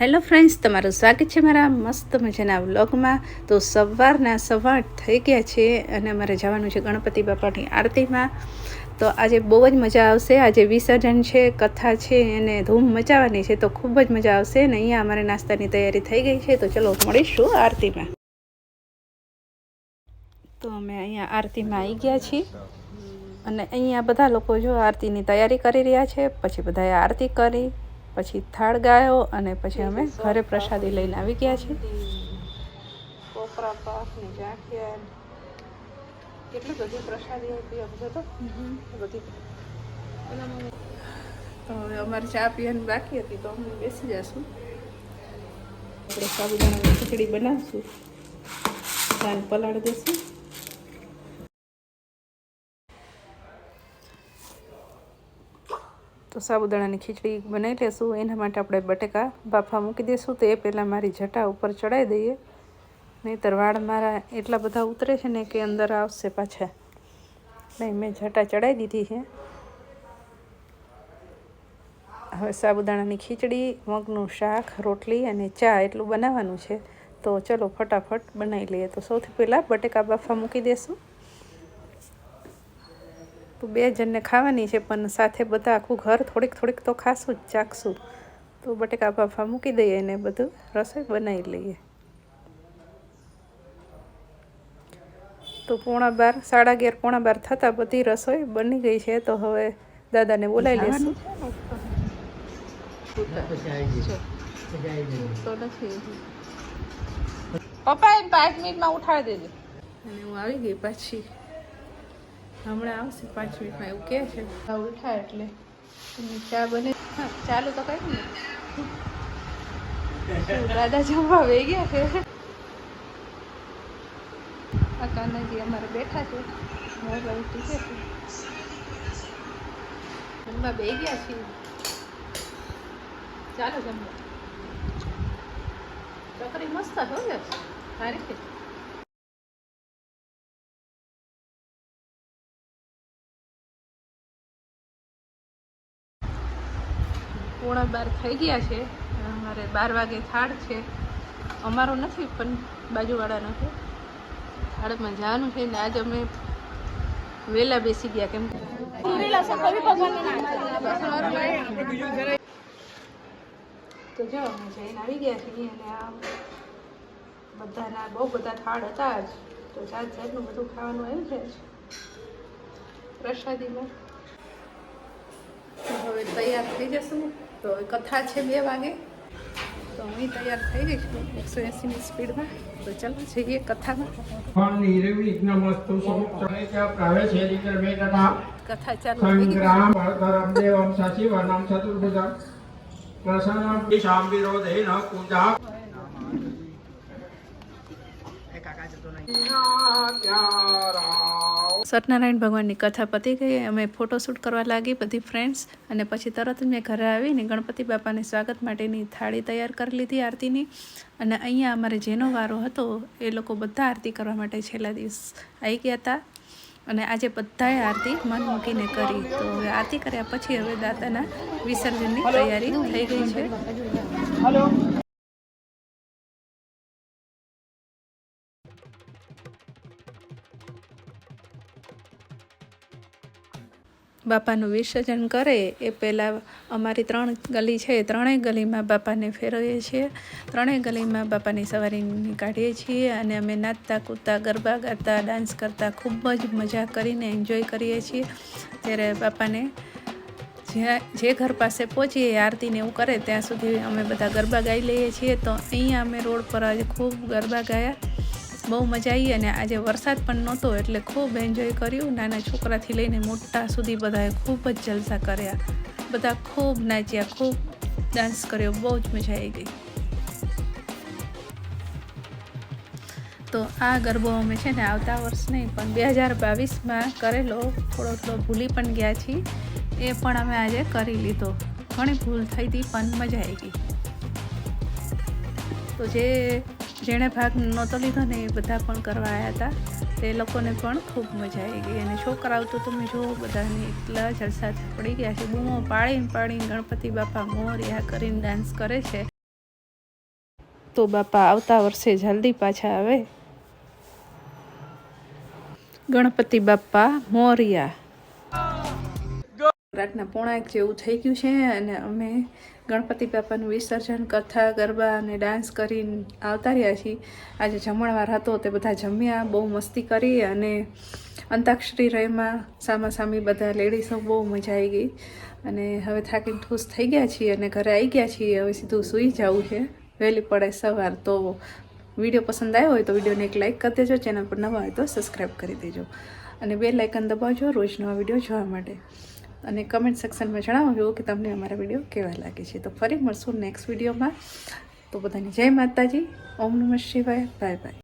Hello friends, તમારું સ્વાગત છે મારા મસ્ત મજાના વ્લોગમાં. તો સવારના સવાર થઈ ગયા છે અને અમારે જવાનું છે ગણપતિ બાપાની આરતીમાં. તો આજે બહુ જ મજા આવશે. આજે વિસર્જન છે, કથા છે અને ધૂમ મચાવવાની છે, તો ખૂબ જ મજા આવશે. અને અહીંયા અમારે નાસ્તાની તૈયારી થઈ ગઈ છે, તો ચલો મળીશું આરતીમાં. તો અમે અહીંયા આરતીમાં આવી ગયા છીએ. અને અહીંયા બધા લોકો જો આરતીની તૈયારી કરી રહ્યા છે. પછી બધાએ આરતી કરી. પછી થાળ ગાયો અને પછી અમે ઘરે પ્રસાદી લઈને આવી ગયા છીએ. કોપરા પાક ને ગાંઠિયા કેટલી બધી પ્રસાદી હતી અમને તો. બધી. તો હવે અમારે ચા પીવાની બાકી હતી તો અમે બેસી જશું. આપણે સાબુદાણાની ખીચડી બનાવશું. ચાને પલાળી દઈશું તો સાબુદાણાની ખીચડી બનાવી લેશું. એના માટે આપણે બટેકા બાફા મૂકી દઈશું તો એ પહેલાં મારી જટા ઉપર ચડાવી દઈએ. નહીંતર વાળ મારા એટલા બધા ઉતરે છે ને કે અંદર આવશે પાછા. નહીં, મેં જટા ચડાવી દીધી છે. હવે સાબુદાણાની ખીચડી, મગનું શાક, રોટલી અને ચા એટલું બનાવવાનું છે. તો ચલો ફટાફટ બનાવી લઈએ. તો સૌથી પહેલાં બટેકા બાફા મૂકી દઈશું તો બે જણને ખાવાની છે પણ સાથે બધા આખું ઘર થોડીક થોડીક તો ખાશું જ ચાખશું. તો બટેકા બાફા મૂકી દઈએ અને બધું રસોઈ બનાવી લઈએ. તો પોણા બાર સાડા અગિયાર પોણા બાર થતાં બધી રસોઈ બની ગઈ છે તો હવે દાદાને બોલાવી લેશું. તો પપ્પા એમ પાંચ મિનિટમાં ઉઠાડી દેજો. અને હું આવી ગઈ પાછી. હમણાં આવશે પાંચ મિનિટમાં એવું કહે છે. ઉઠા એટલે. ચા બને ચાલુ તો કઈ ને. દાદા જમવા વહી ગયા છે? કાનાજી અમારે બેઠા છે. જમવા બે ગયા છીએ ચાલો જમવા. છોકરી મસ્ત હોય સારી છે. પોણા બાર થઈ ગયા છે. અમારે બાર વાગે થાળ છે. અમારો નથી, પણ બાજુવાળાનો છે. થાળમાં જવાનું છે ને આજ અમે વહેલા બેસી ગયા કેમ તો જો, અમે જઈને આવી ગયા છીએ અને આ બધાના, બહુ બધા થાળ હતા જ. તો જાત જાતનું બધું ખાવાનું આવ્યું છે. પ્રસાદીમાં. હવે તૈયાર થઈ જશું. તો કથા છે બે વાગે. તો હું તૈયાર થઈ ગઈ છું એકસો એંસીની સ્પીડમાં. તો ચાલો જઈએ કથામાં. કથા ચાલુ થઈ પૂજા સંગ્રામ સત્યનારાયણ ભગવાનની કથા પતી ગઈ. અમે ફોટોશૂટ કરવા લાગી બધી ફ્રેન્ડ્સ અને પછી તરત મેં ઘરે આવીને ગણપતિ બાપાને સ્વાગત માટેની થાળી તૈયાર કરી લીધી આરતીની. અને અહીંયા અમારે જેનો વારો હતો એ લોકો બધા આરતી કરવા માટે છેલ્લા દિવસ આવી ગયા હતા. અને આજે બધાએ આરતી મન મૂકીને કરી. તો હવે આરતી કર્યા પછી હવે દાદાના વિસર્જનની તૈયારી થઈ ગઈ છે. બાપાનું વિસર્જન કરે, એ પહેલાં અમારી ત્રણ ગલી છે ત્રણેય ગલીમાં બાપાને ફેરવીએ છીએ. ત્રણેય ગલીમાં બાપાની સવારી કાઢીએ છીએ અને અમે નાચતા, કૂદતા, ગરબા ગાતા, ડાન્સ કરતાં ખૂબ જ મજા કરીને એન્જોય કરીએ છીએ. ત્યારે બાપાને જ્યાં, જે ઘર પાસે પહોંચીએ આરતીને એવું કરે, ત્યાં સુધી અમે બધા ગરબા ગાઈ લઈએ છીએ. તો અહીંયા અમે રોડ પર આજે ખૂબ ગરબા ગાયા. બહુ મજા આવી અને આજે વરસાદ પણ નહોતો એટલે ખૂબ એન્જોય કર્યું. નાના છોકરાથી લઈને મોટા સુધી બધાએ ખૂબ જ જલસા કર્યા. બધા ખૂબ નાચ્યા, ખૂબ ડાન્સ કર્યો, બહુ જ મજા આવી ગઈ. તો આ ગરબો અમે છે ને આવતા વર્ષ નહીં, પણ બે હજાર બાવીસમાં કરેલો. થોડો થોડો ભૂલી પણ ગયા છીએ. એ પણ અમે આજે કરી લીધો. ઘણી ભૂલ થઈ હતી, પણ મજા આવી ગઈ. તો જે જેણે ભાગ નહોતો લીધો ને એ બધા પણ કરવા આવ્યા હતા. તે લોકોને પણ ખૂબ મજા આવી ગઈ અને છોકરાઓ તો તમે જુઓ બધાને એટલા જલસા પડી ગયા છે. બૂમો પાડીને પાડીને ગણપતિ બાપા મોરિયા કરીને ડાન્સ કરે છે. તો બાપા આવતા વર્ષે જલ્દી પાછા આવે. ગણપતિ બાપા મોરિયા. રાતના પોણા એક જેવું થઈ ગયું છે અને અમે ગણપતિ બાપાનું વિસર્જન, કથા, ગરબા અને ડાન્સ કરીને આવતા રહ્યા છીએ. આજે જમણવાર હતો તે બધા જમ્યા, બહુ મસ્તી કરી અને અંતાક્ષરી રહીમાં સામા સામી બધા લેડીઝો બહુ મજા આવી ગઈ. અને હવે થાકીને ઠૂસ થઈ ગયા છીએ અને ઘરે આવી ગયા છીએ. હવે સીધું સૂઈ જવું છે. વહેલી પડે સવાર. તો વીડિયો પસંદ આવ્યો હોય તો વિડીયોને એક લાઇક કરી દેજો, ચેનલ પર નવા હોય તો સબસ્ક્રાઈબ કરી દેજો. અને બે લાઇકન દબાવજો રોજ નવા વીડિયો જોવા માટે. અને કમેન્ટ સેક્શનમાં જણાવજો કે તમને અમારા વીડિયો કેવા લાગે છે. તો ફરી મળશું નેક્સ્ટ વિડીયોમાં તો બધાને જય માતાજી. ઓમ નમઃ શિવાય. Bye bye